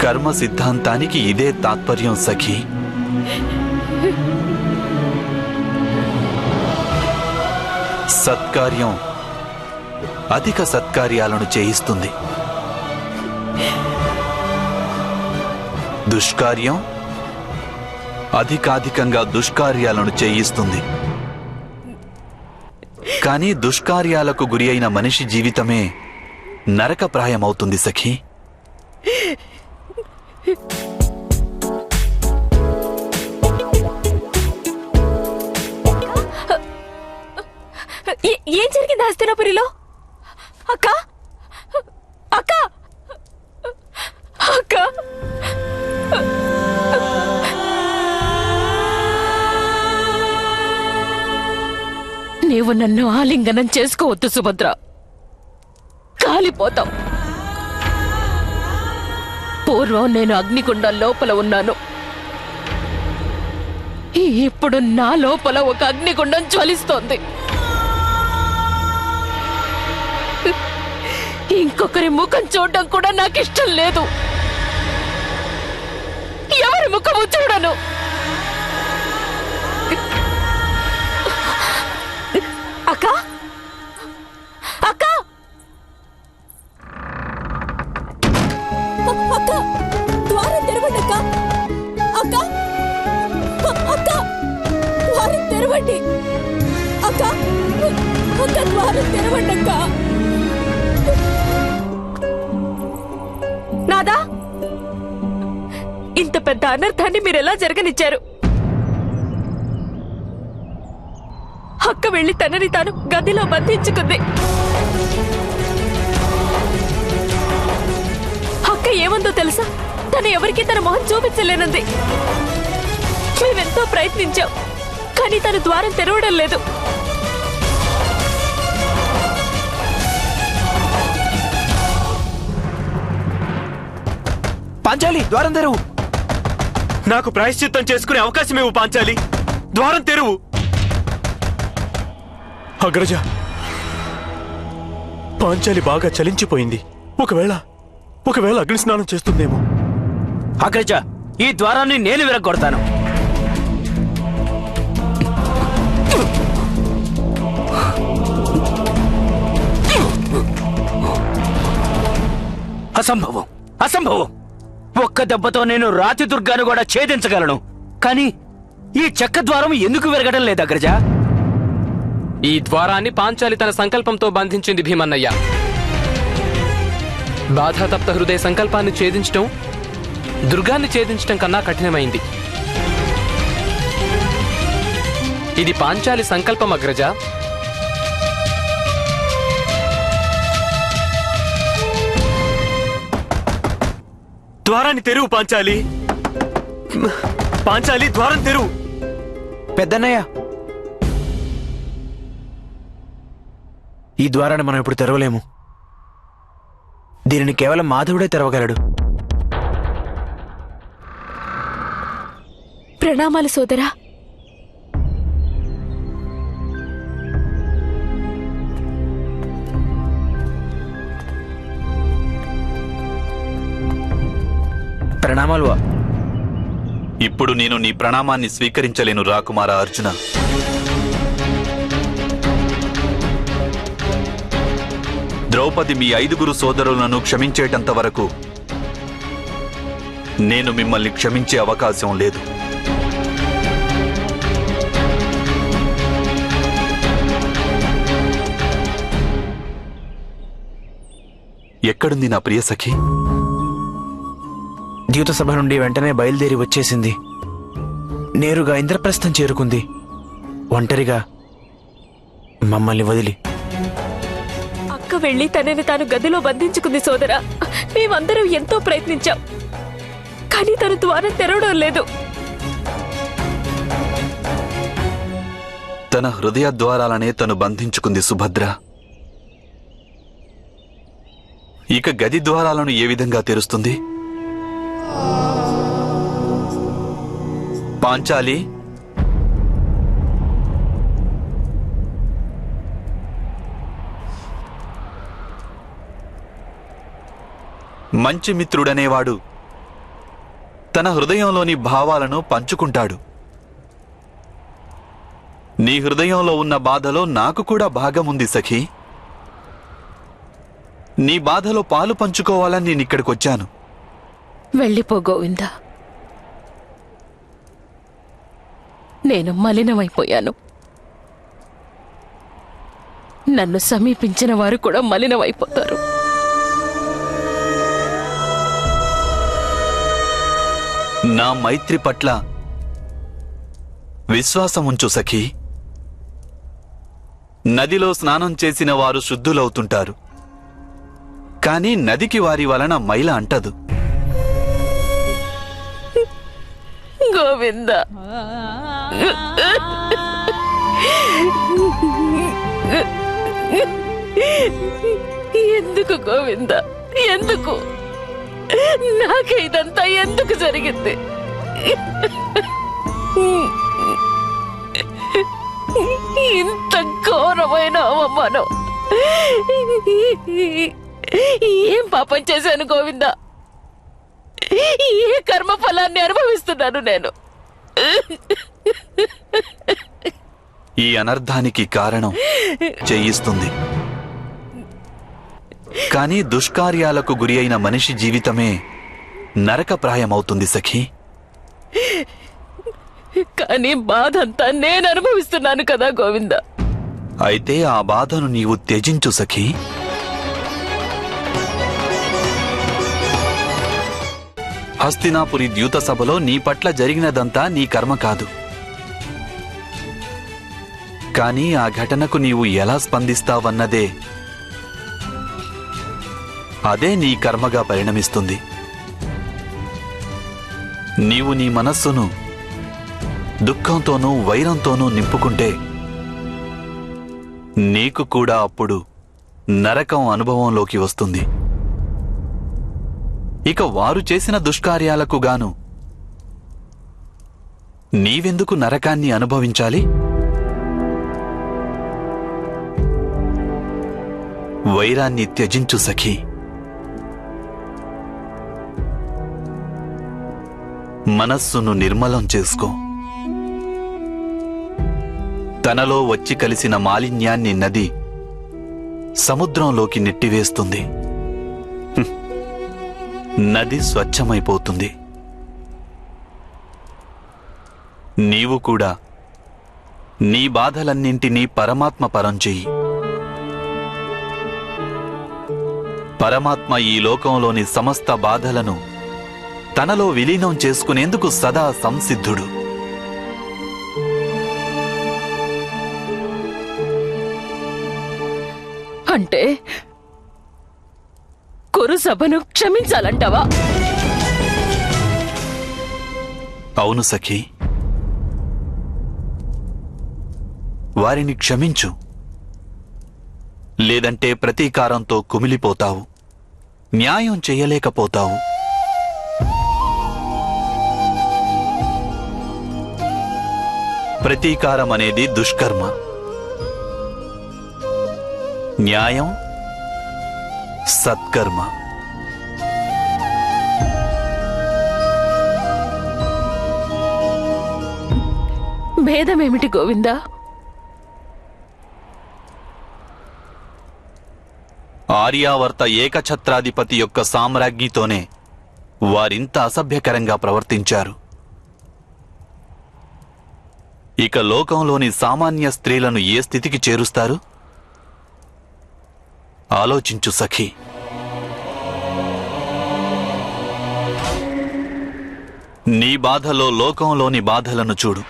కర్మ సిద్ధాంతానికి ఇదే తాత్పర్యం సఖి. సత్కార్యం అధిక సత్కార్యాలను చేయిస్తుంది. దుష్కార్యం అధికాధికంగా దుష్కార్యాలను చేయిస్తుంది. కానీ దుష్కార్యాలకు గురి అయిన మనిషి జీవితమే నరకప్రాయమవుతుంది సఖి. ఏం జరిగింది హస్తినాపురిలో? అక్క? అక్క? అక్క? నీవు నన్ను ఆలింగనం చేసుకోవద్దు సుభద్ర. కాలిపోతాం పూర్వం నేను అగ్నికుండం లోపల ఉన్నాను. ఇప్పుడు నా లోపల ఒక అగ్నిగుండం జ్వలిస్తోంది. ఇంకొకరి ముఖం చూడడం కూడా నాకు ఇష్టం లేదు. ఎవరి ముఖము చూడను? అక్క? అక్క? అక్క ద్వారం తెరవండి అక్క. అక్క అక్క ద్వారం తెరవండి. అక్క అక్క ద్వారం తెరవండి అక్క. నాదా? ఇంత పెద్ద అనర్థాన్ని మీరు ఎలా జరగనిచ్చారు? అక్క వెళ్ళి తనని తాను గదిలో బంధించుకుంది. అక్క ఏముందో తెలుసా? తను ఎవరికి తన మొహం చూపించలేనుంది. మేమెంతో ప్రయత్నించాం కానీ తను ద్వారం తెరవడం లేదు. పాంచాలి ద్వారం తెరువు. నాకు ప్రాయశ్చిత్తం చేసుకునే అవకాశం ఇవ్వు పాంచాలి. ద్వారం తెరువు. అగ్రజ పాంచాలి బాగా చలించిపోయింది. ఒకవేళ ఒకవేళ అగ్ని స్నానం చేస్తుందేమో. అగ్రజ ఈ ద్వారాన్ని నేను విరగొడతాను అసంభవం అసంభవం. ఒక్క దెబ్బతో నేను రాతి దుర్గాను కూడా ఛేదించగలను. కానీ ఈ చెక్క ద్వారం ఎందుకు విరగడం లేదు అగ్రజ ఈ ద్వారాన్ని పాంచాలి తన సంకల్పంతో బంధించింది భీమన్నయ్య. బాధాతప్త హృదయ సంకల్పాన్ని ఛేదించటం దుర్గాన్ని ఛేదించటం కన్నా కఠినమైంది. ఇది పాంచాలి సంకల్పం అగ్రజ ద్వారాన్ని తెరువు పాంచాలి. పాంచాలి ద్వారం తెరువు. పెద్దన్నయ్య ఈ ద్వారాన్ని మనం ఇప్పుడు తెరవలేము. దీనిని కేవలం మాధవుడే తెరవగలడు. ప్రణామాలు సోదరా. ప్రణామాలు. ఇప్పుడు నేను నీ ప్రణామాన్ని స్వీకరించలేను రాకుమార అర్జున. ద్రౌపది మీ ఐదుగురు సోదరులను క్షమించేటంత వరకు నేను మిమ్మల్ని క్షమించే అవకాశం లేదు. ఎక్కడుంది నా ప్రియ సఖి? ద్యూత సభ నుండి వెంటనే బయలుదేరి వచ్చేసింది. నేరుగా ఇంద్రప్రస్థం చేరుకుంది. ఒంటరిగా మమ్మల్ని వదిలి వెళ్ళి తనని తాను గదిలో బంధించుకుంది సోదరా. మేమందరం ఎంతో ప్రయత్నించాం. కానీ తను ద్వారం తెరవడం లేదు. తన హృదయ ద్వారాలనే తను బంధించుకుంది సుభద్ర. ఇక గది ద్వారాలను ఏ విధంగా తెరుస్తుంది? పాంచాలి మంచి మిత్రుడనేవాడు. తన హృదయంలోని భావాలను పంచుకుంటాడు. నీ హృదయంలో ఉన్న బాధలో నాకు కూడా భాగముంది సఖీ. నీ బాధలో పాలు పంచుకోవాలని నేను ఇక్కడికొచ్చాను వెళ్ళిపో గోవింద. నేను మలినమైపోయాను. నన్ను సమీపించిన వారు కూడా మలినమైపోతారు. నా మైత్రి పట్ల విశ్వాసముంచు సఖీ. నదిలో స్నానం చేసిన వారు శుద్ధులవుతుంటారు. కానీ నదికి వారి వలన మైల అంటదు. గోవింద. ఎందుకు గోవింద? ఎందుకు? నాకు ఇదంతా ఎందుకు జరిగింది? ఇంత ఘోరమైన అవమానం. ఏం పాపం చేశాను గోవింద? ఏ కర్మ ఫలాన్ని అనుభవిస్తున్నాను నేను? ఈ అనర్థానికి కారణం చేయిస్తుంది కానీ దుష్కార్యాలకు గురి అయిన మనిషి జీవితమే నరకప్రాయమవుతుంది సఖీ. కానీ బాధ అంతా నేను అనుభవిస్తున్నాను కదా గోవింద. అయితే ఆ బాధను నీవు త్యజించు సఖీ. హస్తినాపురి ద్యూత సభలో నీ పట్ల జరిగినదంతా నీ కర్మ కాదు. కానీ ఆ ఘటనకు నీవు ఎలా స్పందిస్తావన్నదే అదే నీ కర్మగా పరిణమిస్తుంది. నీవు నీ మనస్సును దుఃఖంతోనూ వైరంతోనూ నింపుకుంటే నీకు కూడా అప్పుడు నరకం అనుభవంలోకి వస్తుంది. ఇక వారు చేసిన దుష్కార్యాలకు గాను నీవెందుకు నరకాన్ని అనుభవించాలి? వైరాన్ని త్యజించు సఖీ. మనస్సును నిర్మలం చేసుకో. తనలో వచ్చి కలిసిన మాలిన్యాన్ని నది సముద్రంలోకి నెట్టివేస్తుంది. నది స్వచ్ఛమైపోతుంది. నీవు కూడా నీ బాధలన్నింటినీ పరమాత్మ పరం చెయ్యి. పరమాత్మ ఈ లోకంలోని సమస్త బాధలను తనలో విలీనం చేసుకునేందుకు సదా సంసిద్ధుడు. అంటే కురు సభను క్షమించాలంటావా? అవును సఖీ. వారిని క్షమించు. లేదంటే ప్రతీకారంతో కుమిలిపోతావు. న్యాయం చెయ్యలేకపోతావు ప్రతీకారం అనేది దుష్కర్మ. న్యాయం సత్కర్మ. భేదమేమిటి గోవిందా? ఆర్యావర్త ఏకఛత్రాధిపతి యొక్క సామ్రాజ్ఞితోనే వారింత అసభ్యకరంగా ప్రవర్తించారు. ఇక లోకంలోని సామాన్య స్త్రీలను ఏ స్థితికి చేరుస్తారు? ఆలోచించు సఖీ. నీ బాధలో లోకంలోని బాధలను చూడు.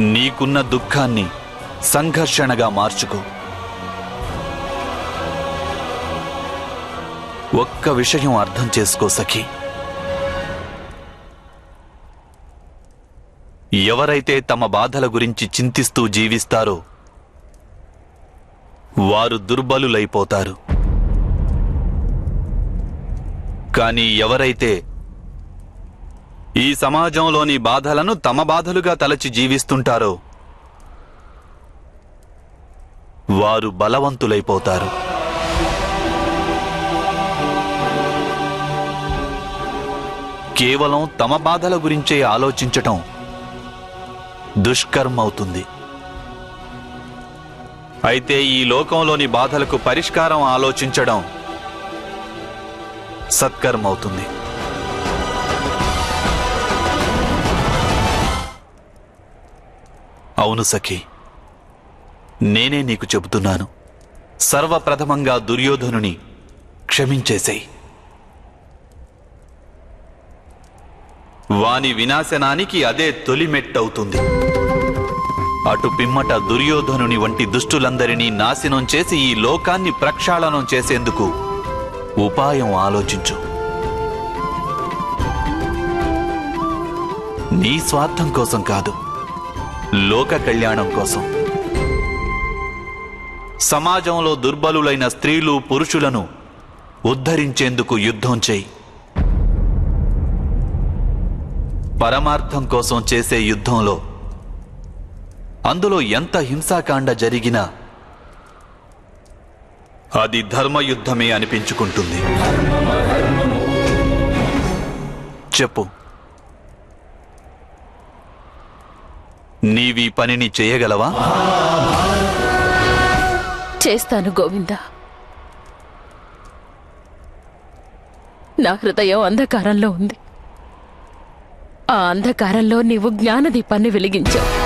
నీకున్న దుఃఖాన్ని సంఘర్షణగా మార్చుకో. ఒక్క విషయం అర్థం చేసుకో సఖీ. ఎవరైతే తమ బాధల గురించి చింతిస్తూ జీవిస్తారో వారు దుర్బలులైపోతారు. కానీ ఎవరైతే ఈ సమాజంలోని బాధలను తమ బాధలుగా తలచి జీవిస్తుంటారో వారు బలవంతులైపోతారు. కేవలం తమ బాధల గురించే ఆలోచించటం దుష్కర్మవుతుంది. అయితే ఈ లోకంలోని బాధలకు పరిష్కారం ఆలోచించడం సత్కర్మవుతుంది. అవును సఖి నేనే నీకు చెబుతున్నాను. సర్వప్రథమంగా దుర్యోధనుని క్షమించేసేయి. వాని వినాశనానికి అదే తొలి మెట్టవుతుంది అటు పిమ్మట దుర్యోధనుని వంటి దుష్టులందరినీ నాశనం చేసి ఈ లోకాన్ని ప్రక్షాళనం చేసేందుకు ఉపాయం ఆలోచించు. నీ స్వార్థం కోసం కాదు లోక కళ్యాణం కోసం. సమాజంలో దుర్బలులైన స్త్రీలు పురుషులను ఉద్ధరించేందుకు యుద్ధం చేయి. పరమార్థం కోసం చేసే యుద్ధంలో అందులో ఎంత హింసాకాండ జరిగినా అది ధర్మయుద్ధమే అనిపించుకుంటుంది. చెప్పు. నీవీ పనిని చేయగలవా? చేస్తాను గోవింద. నా హృదయం అంధకారంలో ఉంది. ఆ అంధకారంలో నీవు జ్ఞానదీపాన్ని వెలిగించావు.